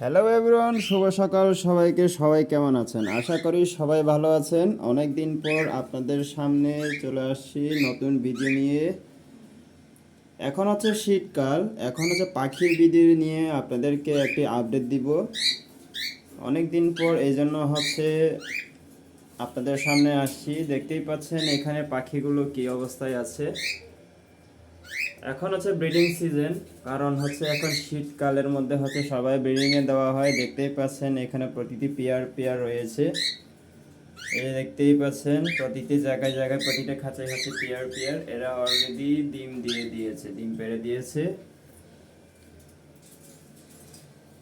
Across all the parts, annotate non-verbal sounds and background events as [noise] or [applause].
Hello everyone শুভ সকাল, সবাইকে সবাই কেমন আছেন? আশা করি সবাই ভালো আছেন। অনেক দিন পর আপনাদের সামনে চলে আসছি নতুন ভিডিও নিয়ে। এখন হচ্ছে শীতকাল, এখন হচ্ছে পাখির ভিডিও নিয়ে আপনাদেরকে একটি আপডেট দিব। অনেক দিন পর এই জন্য হচ্ছে আপনাদের সামনে আসছি। দেখতেই পাচ্ছেন এখানে পাখিগুলো কি অবস্থায় আছে। এখন হচ্ছে ব্রিডিং সিজন কারণ হচ্ছে এখন শীতকালের মধ্যে হচ্ছে সবাই ব্রিডিং এ দেওয়া হয়। দেখতেই পাচ্ছেন, এখানে প্রতিটি পেয়ার পেয়ার রয়েছে। এই দেখতেই পাচ্ছেন, প্রতিটি জায়গায় জায়গায় প্রতিটা খাঁচায় হচ্ছে পেয়ার পেয়ার এরা অলরেডি ডিম দিয়ে দিয়েছে, ডিম পেড়ে দিয়েছে।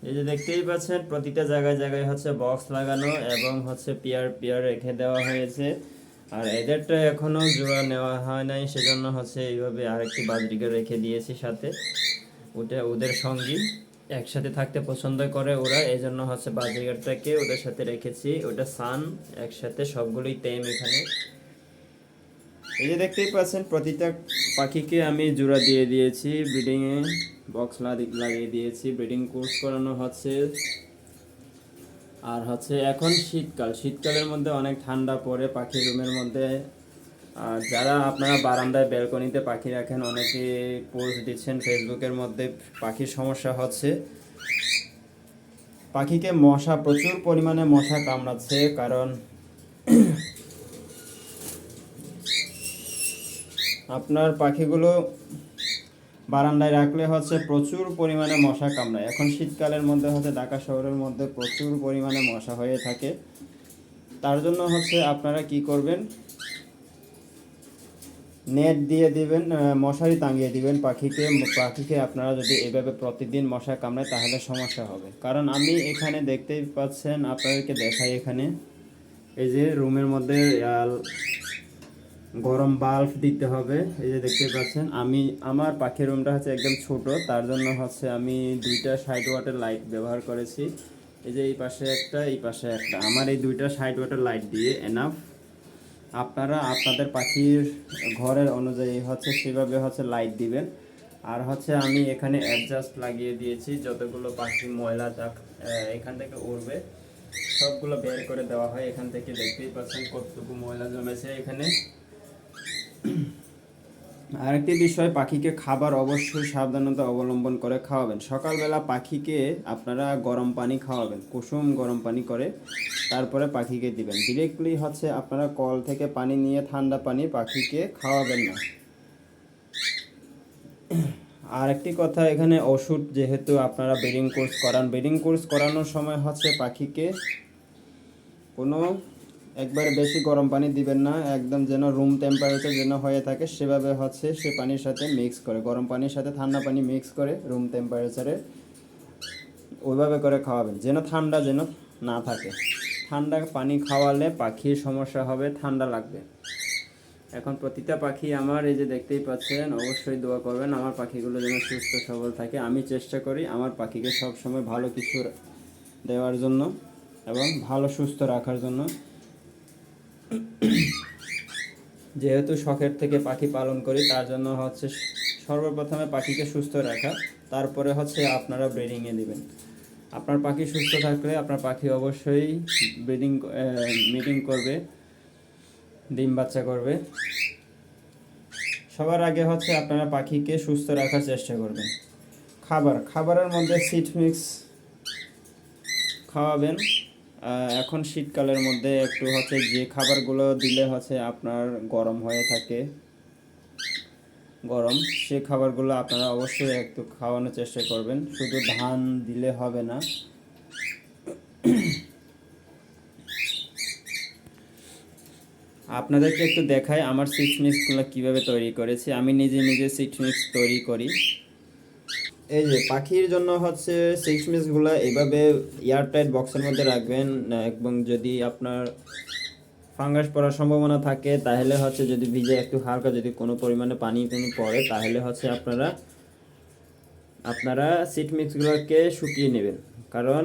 এই যে দেখতেই পাচ্ছেন, প্রতিটা জায়গায় জায়গায় হচ্ছে বক্স লাগানো এবং হচ্ছে পেয়ার পেয়ার রেখে দেওয়া হয়েছে। আর এদেরটা এখনও জোড়া নেওয়া হয় নাই, সেজন্য হচ্ছে এইভাবে আরেকটি বাজরিকে রেখে দিয়েছি সাথে। ওটা ওদের সঙ্গী, একসাথে থাকতে পছন্দ করে ওরা এই জন্য হচ্ছে বাজরিগারটাকে ওদের সাথে রেখেছি। ওটা সান, একসাথে সবগুলোই টেম এখানে। এই যে দেখতেই পাচ্ছেন, প্রতিটা পাখিকে আমি জোড়া দিয়ে দিয়েছি ব্রিডিংয়ে বক্স লাগিয়ে দিয়েছি। ব্রিডিং কোর্স করানো হচ্ছে। আর হচ্ছে এখন শীতকাল। শীতকালের মধ্যে অনেক ঠান্ডা পড়ে পাখি রুমের মধ্যে। আর যারা আপনারা বারান্দায় ব্যালকনিতে পাখি রাখেন, অনেকে পোস্ট দিচ্ছেন ফেসবুকের মধ্যে, পাখির সমস্যা হচ্ছে। পাখিকে মশা, প্রচুর পরিমাণে মশা কামড়াচ্ছে, কারণ আপনার পাখিগুলো বারান্দায় রাখলে হচ্ছে প্রচুর পরিমাণে মশা কামড়ায়। এখন শীতকালের মধ্যে হচ্ছে ঢাকা শহরের মধ্যে প্রচুর পরিমাণে মশা হয়ে থাকে। তার জন্য হচ্ছে আপনারা কি করবেন? নেট দিয়ে দিবেন মশারি টাঙিয়ে দিবেন পাখিকে। পাখিকে আপনারা যদি এভাবে প্রতিদিন মশা কামড়ায়, তাহলে সমস্যা হবে। কারণ আমি এখানে দেখতেই পাচ্ছেন, আপনাদেরকে দেখাই এখানে। এই যে রুমের মধ্যে গরম বাল্ব দিতে হবে। এই যে দেখতে পাচ্ছেন, আমি, আমার পাখির রুমটা হচ্ছে একদম ছোট, তার জন্য হচ্ছে আমি দুইটা ষাট ওয়াটের লাইট ব্যবহার করেছি। এই যে এই পাশে একটা, এই পাশে একটা। আমার এই দুইটা ষাট ওয়াটের লাইট দিয়ে এনাফ আপনারা আপনাদের পাখির ঘরের অনুযায়ী হচ্ছে সেভাবে হচ্ছে লাইট দিবেন। আর হচ্ছে আমি এখানে অ্যাডজাস্ট লাগিয়ে দিয়েছি, যতগুলো পাখি ময়লা যাক এখান থেকে উড়বে। সবগুলো বের করে দেওয়া হয়। এখান থেকে দেখতেই পাচ্ছেন কতটুকু ময়লা জমেছে এখানে। [clears throat] আরেকটি বিষয়, পাখিকে খাবার অবশ্যই সাবধানতা অবলম্বন করে খাওয়াবেন। সকালবেলা পাখিকে আপনারা গরম পানি খাওয়াবেন, কুসুম গরম পানি করে তারপরে পাখিকে দিবেন। ডিরেক্টলি হচ্ছে আপনারা কল থেকে পানি নিয়ে ঠান্ডা পানি পাখিকে খাওয়াবেন না। [clears throat] আর একটি কথা, এখানে ওষুধ যেহেতু আপনারা ব্রিডিং কোর্স করান ব্রিডিং কোর্স করানোর সময় হচ্ছে পাখিকে কোনো একবারে বেশি গরম পানি দিবেন না, একদম যেন রুম টেম্পারেচার যেন হয়ে থাকে, সেভাবে হচ্ছে সে পানির সাথে মিক্স করে। গরম পানির সাথে ঠান্ডা পানি মিক্স করে রুম টেম্পারেচারে ওইভাবে করে খাওয়াবেন, যেন ঠান্ডা যেন না থাকে। ঠান্ডা পানি খাওয়ালে পাখির সমস্যা হবে, ঠান্ডা লাগবে। এখন প্রতিটা পাখি আমার, এই যে দেখতেই পাচ্ছেন, অবশ্যই দোয়া করবেন, আমার পাখিগুলো যেন সুস্থ সবল থাকে। আমি চেষ্টা করি আমার পাখিকে সব সময় ভালো কিছু দেওয়ার জন্য এবং ভালো সুস্থ রাখার জন্য। যেহেতু শখের থেকে পাখি পালন করি, তার জন্য হচ্ছে সর্বপ্রথমে পাখিকে সুস্থ রাখা, তারপরে হচ্ছে আপনারা ব্রিডিংয়ে দিবেন। আপনার পাখি সুস্থ থাকলে আপনার পাখি অবশ্যই ব্রিডিং মিটিং করবে, ডিম বাচ্চা করবে। সবার আগে হচ্ছে আপনারা পাখিকে সুস্থ রাখার চেষ্টা করবেন। খাবার, খাবারের মধ্যে সিট মিক্স খাওয়াবেন। এখন শীতকালের মধ্যে একটু হচ্ছে যে খাবারগুলো দিলে হচ্ছে আপনার গরম হয়ে থাকে, গরম, সে খাবারগুলো আপনারা অবশ্যই একটু খাওয়ানোর চেষ্টা করবেন। শুধু ধান দিলে হবে না। আপনাদেরকে একটু দেখাই আমার সিক্স মিক্সগুলো কীভাবে তৈরি করেছি। আমি নিজে নিজে সিক্স মিক্স তৈরি করি। এই যে পাখির জন্য হচ্ছে সিক্স মিক্সগুলো এইভাবে এয়ারটাইট বক্সের মধ্যে রাখবেন এবং যদি আপনার ফাঙ্গাস পড়ার সম্ভাবনা থাকে, তাহলে হচ্ছে যদি ভিজে একটু হালকা যদি কোনো পরিমাণে পানি টানি পড়ে, তাহলে হচ্ছে আপনারা আপনারা সিট মিক্সগুলোকে শুকিয়ে নেবেন। কারণ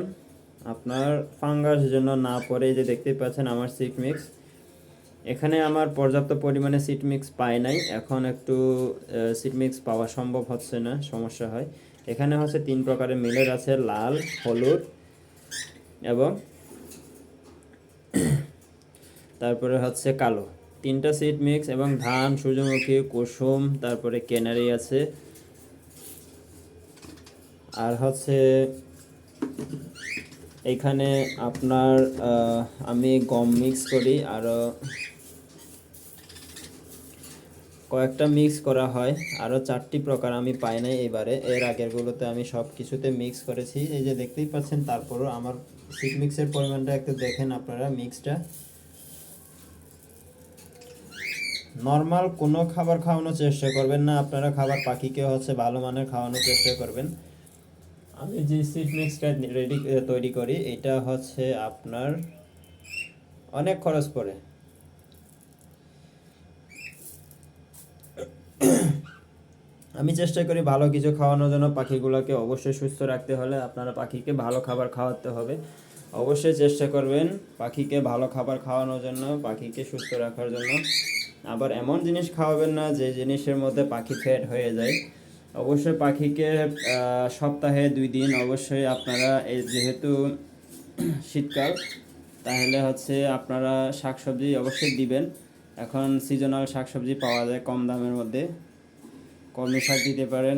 আপনার ফাঙ্গাস জন্য না পড়ে যে দেখতেই পাচ্ছেন আমার সিট মিক্স এখানে আমার পর্যাপ্ত পরিমাণে সিট মিক্স পাই নাই। এখন একটু সিট মিক্স পাওয়া সম্ভব হচ্ছে না, সমস্যা হয়। এখানে হচ্ছে তিন প্রকারের মিলের আছে, লাল, হলুদ এবং তারপরে হচ্ছে কালো। তিনটা সিড মিক্স এবং ধান, সূর্যমুখী, কুসুম, তারপরে কেনারি আছে। আর হচ্ছে এখানে আপনার আমি গম মিক্স করি আরও কয়েকটা মিক্স করা হয়। আরও চারটি প্রকার আমি পাই নাই এবারে। এর আগেরগুলোতে আমি সব কিছুতে মিক্স করেছি। এই যে দেখতেই পাচ্ছেন, তারপরও আমার সিড মিক্সের পরিমাণটা একটু দেখেন আপনারা মিক্সটা নর্মাল কোনো খাবার খাওয়ানোর চেষ্টা করবেন না। আপনারা খাবার পাখিকে হচ্ছে ভালো মানের খাওয়ানোর চেষ্টা করবেন। আমি যে সিট মিক্সটা রেডি তৈরি করি, এটা হচ্ছে আপনার অনেক খরচ পড়ে। আমি চেষ্টা করি ভালো কিছু খাওয়ানোর জন্য। পাখিগুলোকে অবশ্যই সুস্থ রাখতে হলে আপনারা পাখিকে ভালো খাবার খাওয়াতে হবে। অবশ্যই চেষ্টা করবেন পাখিকে ভালো খাবার খাওয়ানোর জন্য, পাখিকে সুস্থ রাখার জন্য। আবার এমন জিনিস খাওয়াবেন না যে জিনিসের মধ্যে পাখি ফ্যাট হয়ে যায়। অবশ্যই পাখিকে সপ্তাহে দুই দিন অবশ্যই আপনারা এই যেহেতু শীতকাল, তাহলে হচ্ছে আপনারা শাকসবজি অবশ্যই দিবেন। এখন সিজনাল শাকসবজি পাওয়া যায় কম দামের মধ্যে। কলমি শাক দিতে পারেন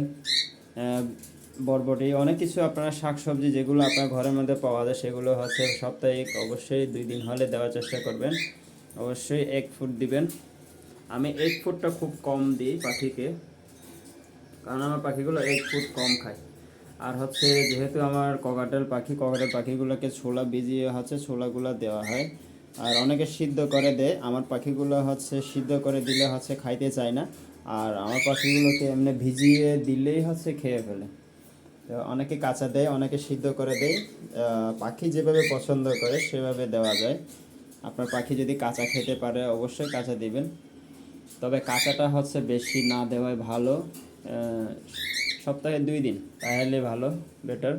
বরবটি, অনেক কিছু আপনারা শাকসবজি যেগুলো আপনার ঘরের মধ্যে পাওয়া যায় সেগুলো হচ্ছে সাপ্তাহিক অবশ্যই দুই দিন হলে দেওয়ার চেষ্টা করবেন। অবশ্যই এক ফুট দিবেন। আমি এক ফুটটা খুব কম দিই পাখিকে, কারণ আমার পাখিগুলো এক ফুট কম খায়। আর হচ্ছে যেহেতু আমার ককাটেল পাখি, ককাটেল পাখিগুলোকে ছোলা ভিজিয়ে হচ্ছে ছোলাগুলো দেওয়া হয়। আর অনেকে সিদ্ধ করে দেয়, আমার পাখিগুলো হচ্ছে সিদ্ধ করে দিলে হচ্ছে খাইতে চায় না। আর আমার পাখিগুলোকে এমনি ভিজিয়ে দিলেই হচ্ছে খেয়ে ফেলে। তো অনেকে কাঁচা দেয়, অনেকে সিদ্ধ করে দেয়। পাখি যেভাবে পছন্দ করে সেভাবে দেওয়া যায়। আপনার পাখি যদি কাঁচা খেতে পারে, অবশ্যই কাঁচা দিবেন। তবে কাঁচাটা হচ্ছে বেশি না দেওয়াই ভালো। সপ্তাহে দুই দিন, তাহলে ভালো বেটার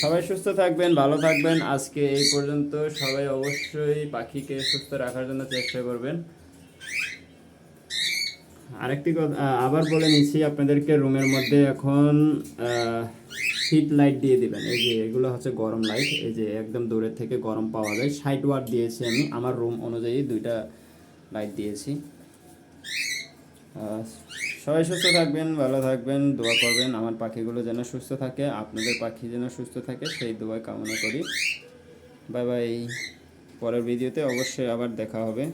সবাই সুস্থ থাকবেন, ভালো থাকবেন। আজকে এই পর্যন্ত সবাই অবশ্যই পাখিকে সুস্থ রাখার জন্য চেষ্টা করবেন। আরেকটি কথা আবার বলে নিচ্ছি, আপনাদেরকে রুমের মধ্যে এখন হিট লাইট দিয়ে দিবেন। এই যে এগুলো হচ্ছে গরম লাইট এই যে একদম দূরের থেকে গরম পাওয়া যায়। ষাট ওয়াট দিয়েছি আমি, আমার রুম অনুযায়ী দুইটা লাইট দিয়েছি। সবাই সুস্থ থাকবেন, ভালো থাকবেন, দোয়া করবেন। আমার পাখিগুলো যেন সুস্থ থাকে, আপনাদের পাখি যেন সুস্থ থাকে, সেই দোয়া কামনা করি। বাই বাই পরের ভিডিওতে অবশ্যই আবার দেখা হবে।